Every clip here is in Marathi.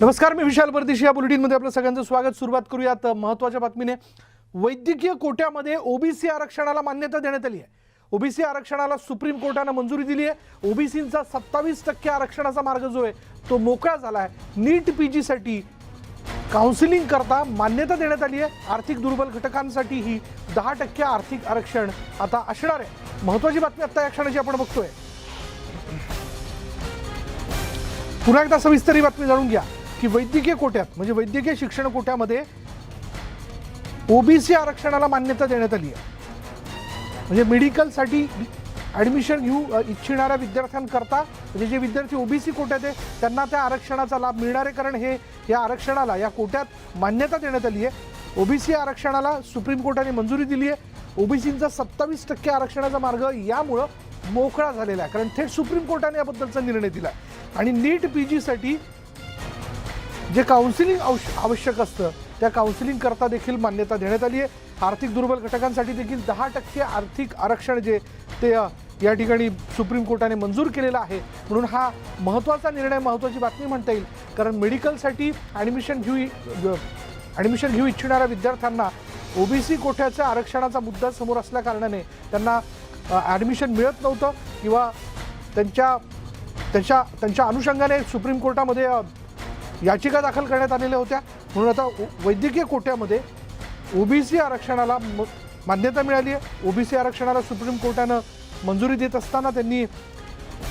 नमस्कार मी विशाल परदेशी. या बुलेटिनमध्ये आपलं सगळ्यांचं स्वागत. सुरुवात करूयात महत्त्वाच्या बातमीने. वैद्यकीय कोट्यामध्ये ओबीसी आरक्षणाला मान्यता देण्यात आली आहे. ओबीसी आरक्षणाला सुप्रीम कोर्टानं मंजुरी दिली आहे. ओबीसींचा सत्तावीस टक्के आरक्षणाचा मार्ग जो आहे तो मोकळा झाला आहे. नीट पी जीसाठी काउन्सिलिंग करता मान्यता देण्यात आली आहे. आर्थिक दुर्बल घटकांसाठी ही दहा टक्के आर्थिक आरक्षण आता असणार आहे. महत्त्वाची बातमी आता या क्षणाची आपण बघतोय. पुन्हा एकदा सविस्तर ही बातमी जाणून घ्या. की वैद्यकीय कोट्यात म्हणजे वैद्यकीय शिक्षण कोट्यामध्ये ओबीसी आरक्षणाला मान्यता देण्यात आली आहे. म्हणजे मेडिकलसाठी ॲडमिशन घेऊ इच्छिणाऱ्या विद्यार्थ्यांकरता म्हणजे जे विद्यार्थी ओबीसी कोट्यात आहे त्यांना त्या आरक्षणाचा लाभ मिळणार आहे कारण हे या आरक्षणाला या कोट्यात मान्यता देण्यात आली आहे. ओबीसी आरक्षणाला सुप्रीम कोर्टाने मंजुरी दिली आहे. ओबीसींचा सत्तावीस टक्के आरक्षणाचा मार्ग यामुळं मोकळा झालेला आहे कारण थेट सुप्रीम कोर्टाने याबद्दलचा निर्णय दिला आणि नीट पी जीसाठी जे काउन्सिलिंग आवश्य आवश्यक असतं त्या काउन्सिलिंग करता देखील मान्यता देण्यात आली आहे. आर्थिक दुर्बल घटकांसाठी देखील दहा टक्के आर्थिक आरक्षण जे ते या ठिकाणी सुप्रीम कोर्टाने मंजूर केलेला आहे. म्हणून हा महत्त्वाचा निर्णय महत्त्वाची बातमी म्हणता येईल. कारण मेडिकलसाठी ॲडमिशन घेऊ ॲडमिशन घेऊ इच्छिणाऱ्या विद्यार्थ्यांना ओबीसी कोठ्याच्या आरक्षणाचा मुद्दा समोर असल्याकारणाने त्यांना ॲडमिशन मिळत नव्हतं. किंवा त्यांच्या त्यांच्या त्यांच्या अनुषंगाने सुप्रीम कोर्टामध्ये याचिका दाखल करण्यात आलेल्या होत्या. म्हणून आता वैद्यकीय कोट्यामध्ये ओबीसी आरक्षणाला म- मान्यता मिळाली आहे. ओबीसी आरक्षणाला सुप्रीम कोर्टानं मंजुरी देत असताना त्यांनी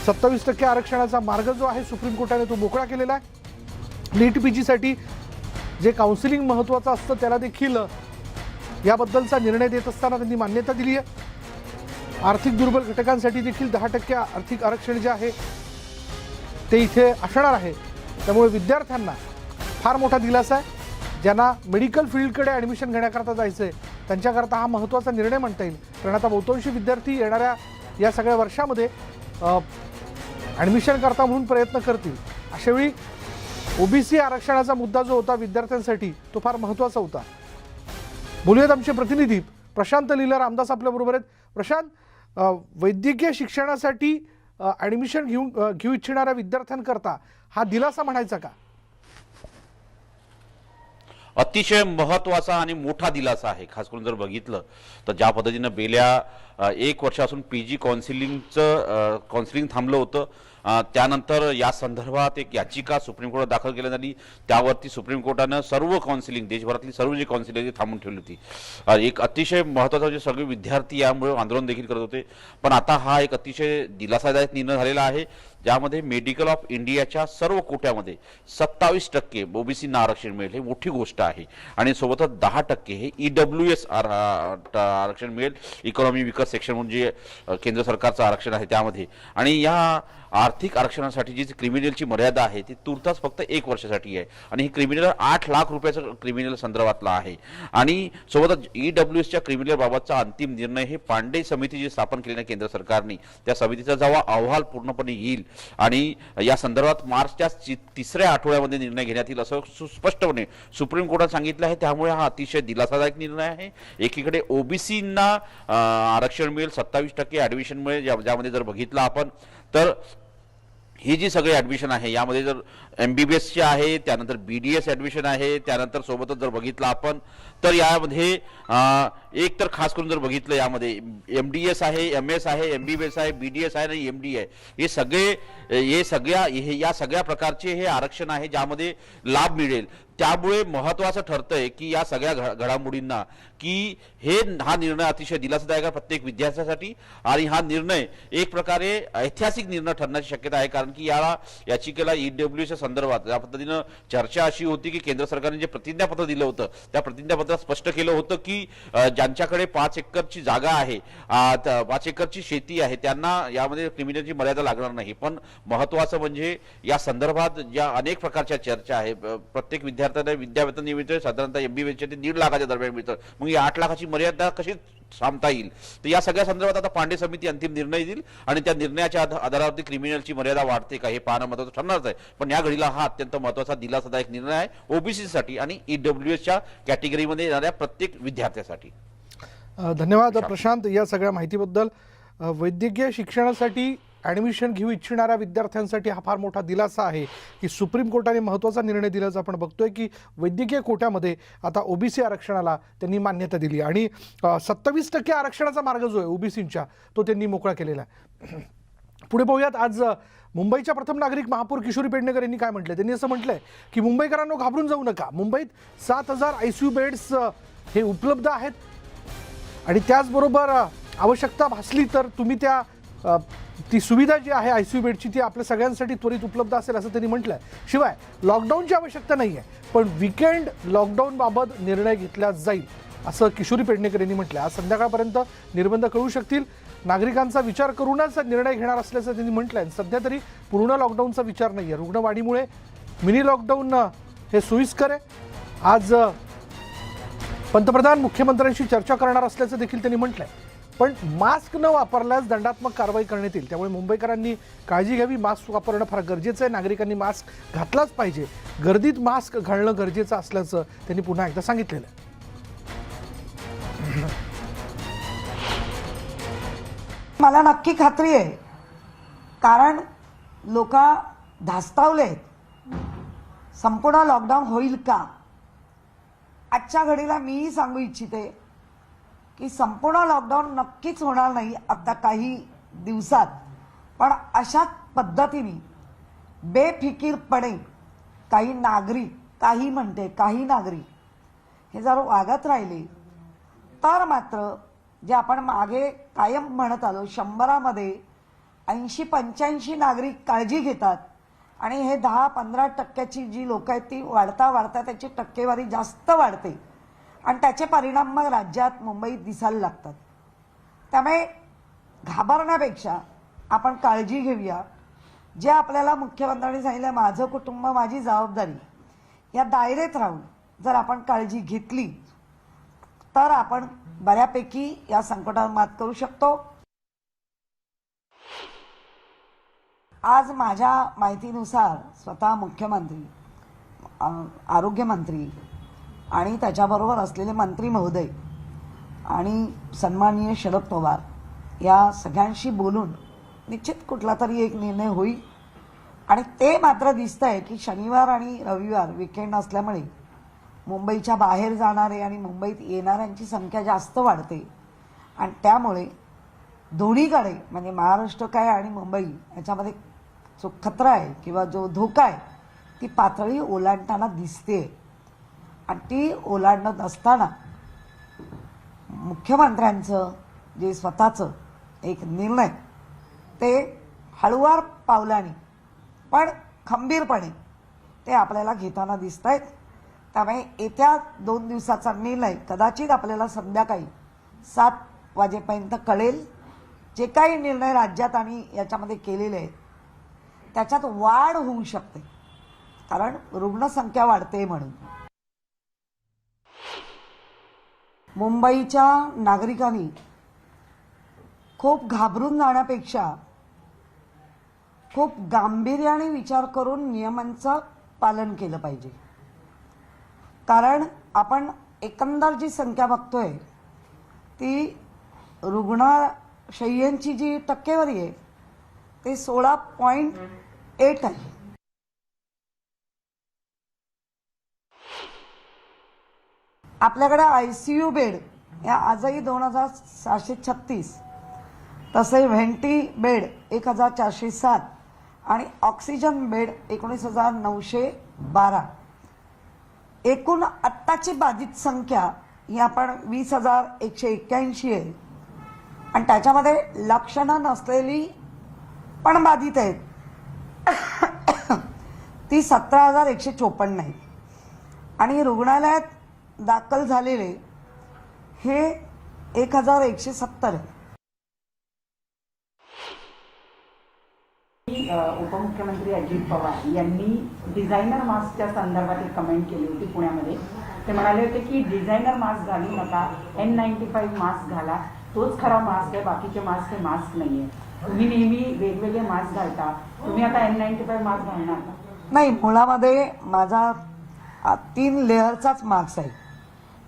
सत्तावीस टक्के आरक्षणाचा मार्ग जो आहे सुप्रीम कोर्टाने तो मोकळा केलेला आहे. नीट पी जीसाठी जे काउन्सिलिंग महत्त्वाचं असतं त्याला देखील याबद्दलचा निर्णय देत असताना त्यांनी मान्यता दिली आहे. आर्थिक दुर्बल घटकांसाठी देखील दहा टक्के आर्थिक आरक्षण जे आहे ते इथे असणार आहे. त्यामुळे विद्यार्थ्यांना फार मोठा दिलासा आहे. ज्यांना मेडिकल फील्डकडे ॲडमिशन घेण्याकरता जायचं आहे त्यांच्याकरता हा महत्त्वाचा निर्णय म्हणता येईल. कारण आता बहुतांशी विद्यार्थी येणाऱ्या या सगळ्या वर्षामध्ये ॲडमिशन करता म्हणून प्रयत्न करतील. अशावेळी ओबीसी आरक्षणाचा मुद्दा जो होता विद्यार्थ्यांसाठी तो फार महत्त्वाचा होता. बोलूयात आमचे प्रतिनिधी प्रशांत लीला रामदास आपल्याबरोबर आहेत. प्रशांत वैद्यकीय शिक्षणासाठी ॲडमिशन घेऊन घेऊ इच्छिणाऱ्या विद्यार्थ्यांकरता हा दिलासा म्हणायचा का? अतिशय महत्त्वाचा आणि मोठा दिलासा आहे. खास करून जर बघितलं तर ज्या पद्धतीनं गेल्या एक वर्षापासून पी जी काउन्सिलिंगचं काउन्सिलिंग थांबलं होतं. त्यानंतर या संदर्भात एक याचिका सुप्रीम कोर्टात दाखल केली झाली त्यावरती सुप्रीम कोर्टानं सर्व काउन्सिलिंग देशभरातली सर्व जी काउन्सिलिंग ती थांबून ठेवली होती. एक अतिशय महत्त्वाचा म्हणजे सगळे विद्यार्थी यामुळे आंदोलन देखील करत होते. पण आता हा एक अतिशय दिलासादायक निर्णय झालेला आहे ज्यामध्ये मेडिकल ऑफ इंडियाच्या सर्व कोट्यामध्ये सत्तावीस टक्के ओबीसींना आरक्षण मिळेल हे मोठी गोष्ट आहे. आणि सोबतच दहा टक्के हे ई डब्ल्यू एस आरक्षण मिळेल. इकॉनॉमी विकास सेक्शन म्हणजे केंद्र सरकारचं आरक्षण आहे त्यामध्ये. आणि या आर आर्थिक आरक्षणासाठी जी क्रिमिनलची मर्यादा आहे ती तुर्तास फक्त एक वर्षासाठी आहे. आणि ही क्रिमिनल आठ लाख रुपयाचं क्रिमिनल संदर्भातला आहे. आणि सोबतच ई डब्ल्यू एसच्या क्रिमिनल बाबतचा अंतिम निर्णय हे पांडे समिती जी स्थापन केली आहे केंद्र सरकारने त्या समितीचा जेव्हा अहवाल पूर्णपणे येईल. आणि या संदर्भात मार्चच्या तिसऱ्या आठवड्यामध्ये निर्णय घेण्यात येईल असं सुस्पष्टपणे सुप्रीम कोर्टात सांगितलं आहे. त्यामुळे हा अतिशय दिलासादायक निर्णय आहे. एकीकडे ओबीसींना आरक्षण मिळेल सत्तावीस टक्के ॲडमिशन मिळेल ज्या- ज्यामध्ये जर बघितलं आपण तर ही जी सगळी ॲडमिशन आहे यामध्ये जर एम बी बी एसचे आहे त्यानंतर बी डी एस ॲडमिशन आहे त्यानंतर सोबतच जर बघितलं आपण तर यामध्ये एक तर खास करून जर बघितलं यामध्ये एम डी एस आहे एम एस आहे एम बी बी एस आहे बी डी एस आहे आणि एम डी आहे. हे सगळे हे सगळ्या हे या सगळ्या प्रकारचे हे आरक्षण आहे ज्यामध्ये लाभ मिळेल. त्यामुळे महत्वाचं ठरतंय की या सगळ्या घ- घडामोडींना की हे हा निर्णय अतिशय दिलासादायक आहे प्रत्येक विद्यार्थ्यासाठी आणि हा निर्णय एक प्रकारे ऐतिहासिक निर्णय ठरण्याची शक्यता आहे. कारण की याला याचिकेला E ईडब्ल्यूच्या संदर्भात. या पद्धतीनं चर्चा अशी होती की केंद्र सरकारने जे प्रतिज्ञापत्र दिलं होतं त्या प्रतिज्ञापत्रात स्पष्ट केलं होतं की ज्यांच्याकडे पाच एकरची जागा आहे पाच एकरची शेती आहे त्यांना यामध्ये क्रिमिनलची मर्यादा लागणार नाही. पण महत्वाचं म्हणजे या संदर्भात ज्या अनेक प्रकारच्या चर्चा आहे प्रत्येक विद्यार्थ्यांना विद्यावेतन मिळतं साधारणतः एमबीबीएसच्या ते दीड लाखाच्या दरम्यान मिळतं. मग या आठ लाखाची मर्यादा कशी थांबता येईल. तर या सगळ्या संदर्भात आता पांडे समिती अंतिम निर्णय देईल आणि त्या निर्णयाच्या आधा- आधारावरती क्रिमिनलची मर्यादा वाढते का हे पाहणं महत्वाचं ठरणारच आहे. पण या घडीला हा अत्यंत महत्त्वाचा दिलासादायक निर्णय आहे ओबीसी साठी आणि ईडब्ल्यू एसच्या कॅटेगरीमध्ये येणाऱ्या प्रत्येक विद्यार्थ्यासाठी. धन्यवाद प्रशांत. या सगळ्या माहितीबद्दल वैद्यकीय शिक्षणासाठी ॲडमिशन घेऊ इच्छिणाऱ्या विद्यार्थ्यांसाठी हा फार मोठा दिलासा आहे की सुप्रीम कोर्टाने महत्त्वाचा निर्णय दिल्याचं आपण बघतोय की वैद्यकीय कोट्यामध्ये आता ओबीसी आरक्षणाला त्यांनी मान्यता दिली. आणि सत्तावीस टक्के आरक्षणाचा मार्ग जो आहे ओबीसींच्या तो त्यांनी मोकळा केलेला आहे. पुढे पाहूयात आज मुंबईच्या प्रथम नागरिक महापौर किशोरी पेडणेकर यांनी काय म्हटलं त्यांनी असं म्हटलंय की मुंबईकरांनो घाबरून जाऊ नका. मुंबईत सात हजार आय सी यू बेड्स हे उपलब्ध आहेत. आणि त्याचबरोबर आवश्यकता भासली तर तुम्ही त्या ती सुविधा जी आहे आय सी यू बेडची ती आपल्या सगळ्यांसाठी त्वरित उपलब्ध असेल असं त्यांनी म्हटलं आहे शिवाय लॉकडाऊनची आवश्यकता नाही आहे पण विकेंड लॉकडाऊनबाबत निर्णय घेतला जाईल असं किशोरी पेडणेकर यांनी म्हटलं आज संध्याकाळपर्यंत निर्बंध कळू शकतील. नागरिकांचा विचार करूनच निर्णय घेणार असल्याचं त्यांनी म्हटलं आहे सध्या तरी पूर्ण लॉकडाऊनचा विचार नाही आहे रुग्णवाढीमुळे मिनी लॉकडाऊन हे सोयीस्कर आहे. आज पंतप्रधान मुख्यमंत्र्यांशी चर्चा करणार असल्याचं देखील त्यांनी म्हटलंय. पण मास्क न वापरल्यास दंडात्मक कारवाई करण्यात येईल. त्यामुळे मुंबईकरांनी काळजी घ्यावी मास्क वापरणं फार गरजेचं आहे. नागरिकांनी मास्क घातलाच पाहिजे. गर्दीत मास्क घालणं गरजेचं असल्याचं त्यांनी पुन्हा एकदा सांगितलेलं आहे. मला नक्की खात्री आहे. कारण लोक धास्तावले संपूर्ण लॉकडाऊन होईल का? आजच्या घडीला मीही सांगू इच्छिते. की संपूर्ण लॉकडाऊन नक्कीच होणार नाही आता काही दिवसात. पण अशाच पद्धतीने बेफिकीरपणे काही नागरिक काही म्हणते काही नागरिक हे जर वागत राहिले तर मात्र जे आपण मागे कायम म्हणत आलो शंभरामध्ये ऐंशी पंच्याऐंशी नागरिक काळजी घेतात आणि हे दहा पंधरा टक्क्याची जी लोक आहेत ती वाढता वाढता त्याची टक्केवारी जास्त वाढते. आणि त्याचे परिणाम मग राज्यात मुंबईत दिसायला लागतात. त्यामुळे घाबरण्यापेक्षा आपण काळजी घेऊया. जे आपल्याला मुख्यमंत्र्यांनी सांगितलं माझं कुटुंब माझी जबाबदारी या दायरेत राहून जर आपण काळजी घेतली तर आपण बऱ्यापैकी या संकटावर मात करू शकतो. आज माझ्या माहितीनुसार स्वतः मुख्यमंत्री आरोग्यमंत्री आणि त्याच्याबरोबर असलेले मंत्री महोदय आणि सन्माननीय शरद पवार या सगळ्यांशी बोलून निश्चित कुठला तरी एक निर्णय होईल. आणि ते मात्र दिसतंय की शनिवार आणि रविवार विकेंड असल्यामुळे मुंबईच्या बाहेर जाणारे आणि मुंबईत येणाऱ्यांची संख्या जास्त वाढते. आणि त्यामुळे दोन्हीकडे म्हणजे महाराष्ट्र काय आणि मुंबई याच्यामध्ये जो खतरा आहे किंवा जो धोका आहे ती पातळी ओलांडताना दिसते आणि ती ओलांडत असताना मुख्यमंत्र्यांचं जे स्वतःचं एक निर्णय ते हळुवार पावलाने पण खंबीरपणे ते आपल्याला घेताना दिसत आहेत त्यामुळे येत्या दोन दिवसाचा निर्णय कदाचित आपल्याला संध्याकाळी सात वाजेपर्यंत कळेल. जे काही निर्णय राज्यात आणि याच्यामध्ये केलेले आहेत त्याच्यात वाढ होऊ शकते. कारण रुग्णसंख्या वाढते म्हणून. मुंबईच्या नागरिकांनी खूप घाबरून जाण्यापेक्षा खूप गांभीर्याने विचार करून नियमांचं पालन केलं पाहिजे. कारण आपण एकंदर जी संख्या बघतोय ती रुग्णशय्यांची जी टक्केवारी आहे ते सोळा पॉईंट एट आहे. आपल्याकडे आय सी यू बेड या आजही दोन हजार सहाशे छत्तीस तसे व्हेंटी बेड एक हजार चारशे सात आणि ऑक्सिजन बेड एकोणीस हजार नऊशे बारा. एकूण आत्ताची बाधित संख्या ही आपण वीस हजार एकशे एक्क्याऐंशी आहे. आणि त्याच्यामध्ये लक्षणं नसलेली पण बाधित आहेत. ती सतरा हजार एकशे चोपन्न आहे. आणि रुग्णालयात दाखल झालेले हे एक हजार एकशे सत्तर उपमुख्यमंत्री अजित पवार यांनी डिझायनर मास्कच्या संदर्भात एक कमेंट केली होती पुण्यामध्ये. ते म्हणाले होते की डिझायनर मास्क घालू नका एन नाईन्टी फाईव्ह मास्क घाला तोच खरा मास्क आहे बाकीचे मास्क हे मास्क नाही आहे तुम्ही नेहमी वेगवेगळे मास्क घालता तुम्ही आता एन नाईन्टी फाईव्ह मास्क घालणार नाही मुळामध्ये माझा तीन लेअरचाच मार्क्स आहे.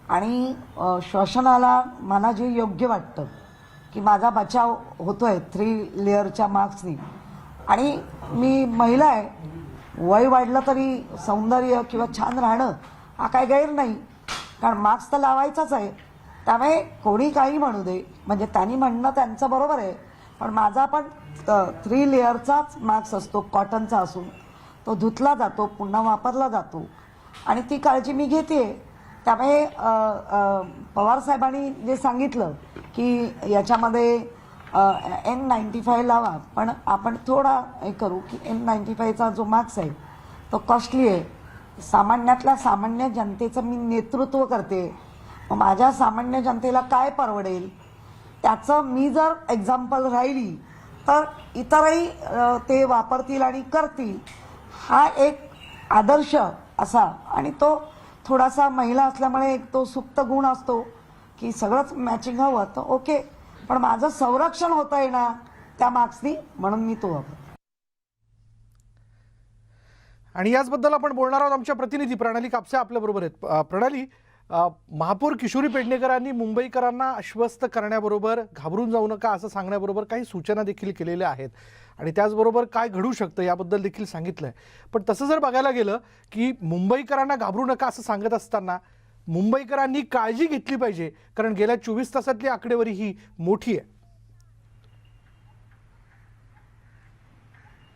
आणि श्वसनाला मला जे योग्य वाटतं की माझा बचाव होतो आहे थ्री लेअरच्या मार्क्सनी आणि मी महिला आहे वय वाढलं तरी सौंदर्य किंवा छान राहणं हा काय गैर नाही. कारण मार्क्स तर लावायचाच आहे. त्यामुळे कोणी काही म्हणू दे म्हणजे त्यांनी म्हणणं त्यांचं बरोबर आहे. पण माझा पण थ्री लेअरचाच मार्क्स असतो कॉटनचा असून. तो धुतला जातो पुन्हा वापरला जातो. आणि ती काळजी मी घेते त्यामुळे पवार साहेबांनी जे सांगितलं की याच्यामध्ये एन नाईन्टी फाय लावा पण आपण थोडा हे करू की एन नाईन्टी फायचा जो मार्क्स आहे तो कॉस्टली आहे. सामान्यातल्या सामान्य जनतेचं मी नेतृत्व करते. माझ्या सामान्य जनतेला काय परवडेल? त्याचं मी जर एक्झाम्पल राहिली तर इतरही ते वापरतील आणि करतील. हा एक आदर्श असा आणि तो थोडासा महिला असल्यामुळे एक तो सुप्त गुण असतो की सगळंच मॅचिंग हवं तर ओके पण माझं संरक्षण होतं येणार त्या मार्क्सनी म्हणून मी तो वापरते. आणि याचबद्दल आपण बोलणार आहोत आमच्या प्रतिनिधी प्रणाली कापसे आपल्याबरोबर आहेत. प्रणाली महापौर किशोरी पेडणेकरांनी मुंबईकरांना आश्वस्त करण्याबरोबर घाबरून जाऊ नका असं सांगण्याबरोबर काही सूचना देखील केलेल्या आहेत. आणि त्याचबरोबर काय घडू शकतं याबद्दल देखील सांगितलंय. पण तसं जर बघायला गेलं की मुंबईकरांना घाबरू नका असं सांगत असताना मुंबईकरांनी काळजी घेतली पाहिजे कारण गेल्या चोवीस तासातली आकडेवारी ही मोठी आहे.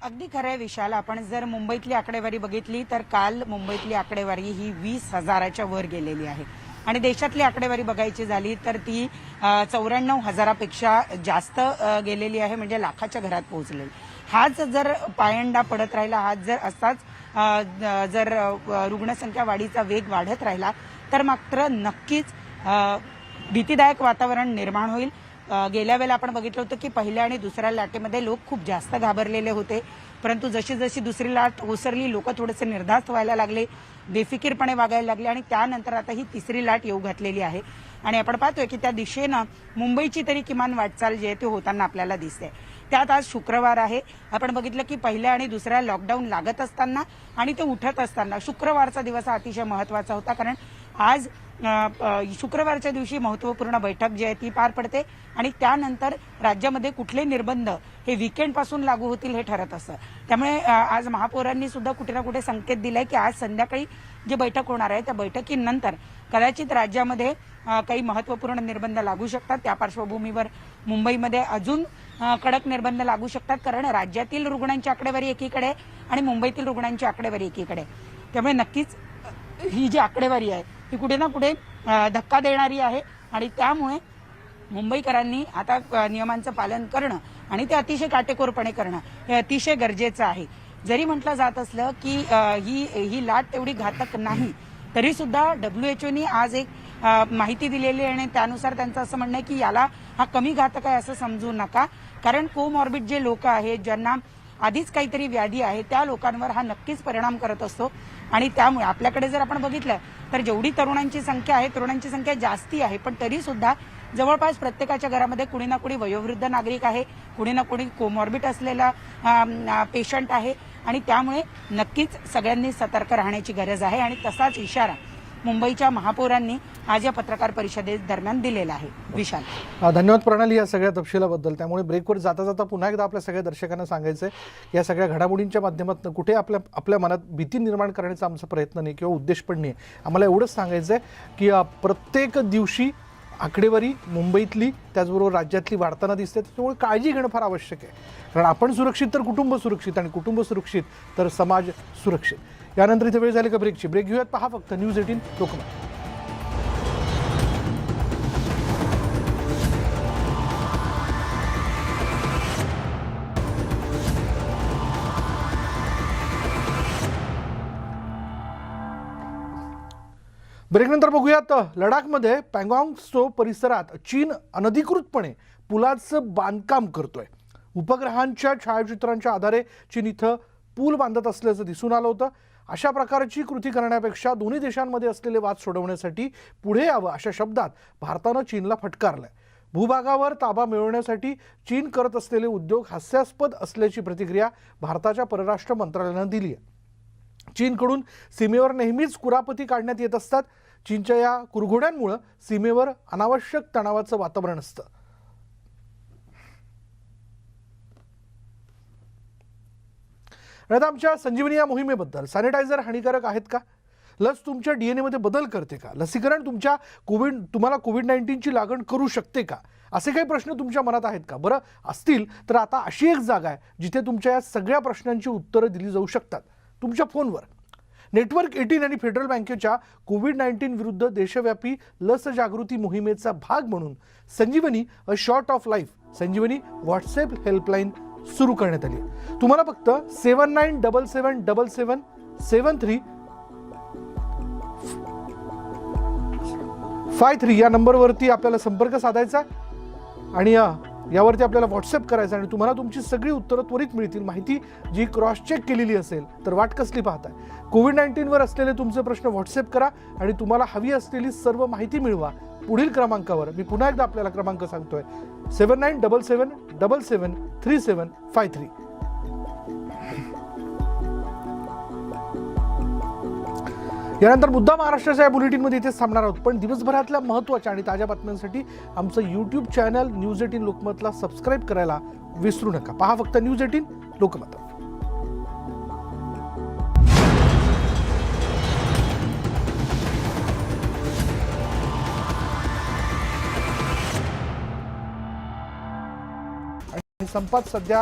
अगदी खरं आहे विशाल आपण जर मुंबईतली आकडेवारी बघितली तर काल मुंबईतली आकडेवारी ही वीस हजाराच्या वर गेलेली आहे. आणि देशातली आकडेवारी बघायची झाली तर ती चौऱ्याण्णव हजारापेक्षा जास्त गेलेली आहे म्हणजे लाखाच्या घरात पोहोचलेली. हाच जर पायंडा पडत राहिला हाच जर असाच जर रुग्णसंख्या वाढीचा वेग वाढत राहिला तर मात्र नक्कीच भीतीदायक वातावरण निर्माण होईल. गेल्या वेळेला आपण बघितलं होतं की पहिल्या आणि दुसऱ्या लाटेमध्ये लोक खूप जास्त घाबरलेले होते. परंतु जशी जशी दुसरी लाट ओसरली लोक थोडेसे निर्धास्त व्हायला लागले बेफिकीरपणे वागायला लागले आणि त्यानंतर आता ही तिसरी लाट येऊ घातलेली आहे. आणि आपण पाहतोय की त्या दिशेनं मुंबईची तरी किमान वाटचाल जी आहे ती होताना आपल्याला दिसते त्यात आज शुक्रवार आहे. आपण बघितलं की पहिल्या आणि दुसऱ्या लॉकडाऊन लागत असताना आणि ते उठत असताना शुक्रवारचा दिवस हा अतिशय महत्त्वाचा होता. कारण आज शुक्रवारच्या दिवशी महत्त्वपूर्ण बैठक जी आहे ती पार पडते आणि त्यानंतर राज्यामध्ये कुठले निर्बंध हे विकेंडपासून लागू होतील हे ठरत असतं. त्यामुळे आज महापौरांनी सुद्धा कुठे ना कुठे संकेत दिलाय की आज संध्याकाळी जी बैठक होणार आहे त्या बैठकीनंतर कदाचित राज्यामध्ये काही महत्त्वपूर्ण निर्बंध लागू शकतात. त्या पार्श्वभूमीवर मुंबईमध्ये अजून कडक निर्बंध लागू शकतात कारण राज्यातील रुग्णांची आकडेवारी एकीकडे आणि मुंबईतील रुग्णांची आकडेवारी एकीकडे त्यामुळे नक्कीच ही जी आकडेवारी आहे ही कुठे ना कुठे धक्का देणारी आहे. आणि त्यामुळे मुंबईकरांनी आता नियमांचं पालन करणं आणि ते अतिशय काटेकोरपणे करणं हे अतिशय गरजेचं आहे. जरी म्हटलं जात असलं की ही ही लाट तेवढी घातक नाही तरी सुद्धा डब्ल्यूएचओनी आज एक माहिती दिलेली आहे आणि त्यानुसार त्यांचं असं म्हणणं आहे की याला हा कमी घातक आहे असं समजू नका. कारण कोमॉर्बिड जे लोक आहेत ज्यांना आधीच काहीतरी व्याधी आहे त्या लोकांवर हा नक्कीच परिणाम करत असतो. आणि त्यामुळे आपल्याकडे जर आपण बघितलं तर जेवढी तरुणांची संख्या आहे तरुणांची संख्या जास्ती आहे पण तरी सुद्धा जवळपास प्रत्येकाच्या घरामध्ये कुणी ना कुणी वयोवृद्ध नागरिक आहे कुणी ना कुणी कोमॉर्बिट असलेला पेशंट आहे. आणि त्यामुळे नक्कीच सगळ्यांनी सतर्क राहण्याची गरज आहे आणि तसाच इशारा मुंबईच्या महापौरांनी आज या पत्रकार परिषदे दरम्यान दिलेला आहे. विशाल. धन्यवाद प्रणाली या सगळ्या तपशिलाबद्दल. त्यामुळे ब्रेकवर जाता जाता पुन्हा एकदा आपल्या सगळ्या दर्शकांना सांगायचं आहे या सगळ्या घडामोडींच्या माध्यमातून कुठे आपल्या आपल्या मनात भीती निर्माण करण्याचा आमचा प्रयत्न नाही किंवा उद्देश पण नाही. आम्हाला एवढंच सांगायचं आहे की प्रत्येक दिवशी आकडेवारी मुंबईतली त्याचबरोबर राज्यातली वाढताना दिसते. त्याच्यामुळे काळजी घेणं फार आवश्यक आहे. कारण आपण सुरक्षित तर कुटुंब सुरक्षित आणि कुटुंब सुरक्षित तर समाज सुरक्षित. यानंतर इथे वेळ झाली का ब्रेकची ब्रेक घेऊयात. पहा फक्त न्यूज एटीन लोकमत. ब्रेकनंतर बघूयात. लडाखमध्ये पँगॉंग सो परिसरात चीन अनधिकृतपणे पुलाचं बांधकाम करतोय. उपग्रहांच्या छायाचित्रांच्या आधारे चीन इथं पूल बांधत असल्याचं दिसून आलं होतं. अशा प्रकारची कृती करण्यापेक्षा दोन्ही देशांमध्ये असलेले वाद सोडवण्यासाठी पुढे यावं अशा शब्दात भारतानं चीनला फटकारलंय. भूभागावर ताबा मिळवण्यासाठी चीन करत असलेले उद्योग हास्यास्पद असल्याची प्रतिक्रिया भारताच्या परराष्ट्र मंत्रालयानं दिली आहे. चीनकडून सीमेवर नेहमीच कुरापती काढण्यात येत असतात. चीनच्या या कुरघोड्यांमुळं सीमेवर अनावश्यक तणावाचं वातावरण असतं. आता आमच्या संजीवनी या मोहिमेबद्दल सॅनिटायझर हानिकारक आहेत का? लस तुमच्या डी एन एमध्ये बदल करते का? लसीकरण तुमच्या कोविड तुम्हाला कोविड नाईन्टीनची लागण करू शकते का? असे काही प्रश्न तुमच्या मनात आहेत का? बरं असतील तर आता अशी एक जागा आहे जिथे तुमच्या या सगळ्या प्रश्नांची उत्तरं दिली जाऊ शकतात. तुमच्या फोनवर. नेटवर्क एटीन आणि फेडरल बँकेच्या कोविड नाईन्टीन विरुद्ध देशव्यापी लस जागृती मोहिमेचा भाग म्हणून Sanjeevani a short of life Sanjeevani WhatsApp helpline सुरू करण्यात आली तुम्हाला फक्त seven nine double seven double seven seven three five three या नंबरवरती आपल्याला संपर्क साधायचा आहे. आणि यावरती आपल्याला व्हॉट्सअप करायचं आणि तुम्हाला तुमची सगळी उत्तरं त्वरित मिळतील. माहिती जी क्रॉस चेक केलेली असेल तर वाट कसली पाहताय? कोविड नाईन्टीनवर असलेले तुमचे प्रश्न व्हॉट्सअप करा आणि तुम्हाला हवी असलेली सर्व माहिती मिळवा. पुढील क्रमांकावर मी पुन्हा एकदा आपल्याला क्रमांक सांगतोय. Seven nine double seven double seven three seven five three यानंतर मुद्दा महाराष्ट्राच्या या बुलेटिनमध्ये इथेच थांबणार आहोत. पण दिवसभरातल्या महत्त्वाच्या आणि ताज्या बातम्यांसाठी आमचं यूट्यूब चॅनल न्यूज एटीन लोकमतला सबस्क्राईब करायला विसरू नका. पहा फक्त न्यूज एटीन लोकमत. आणि संपात सध्या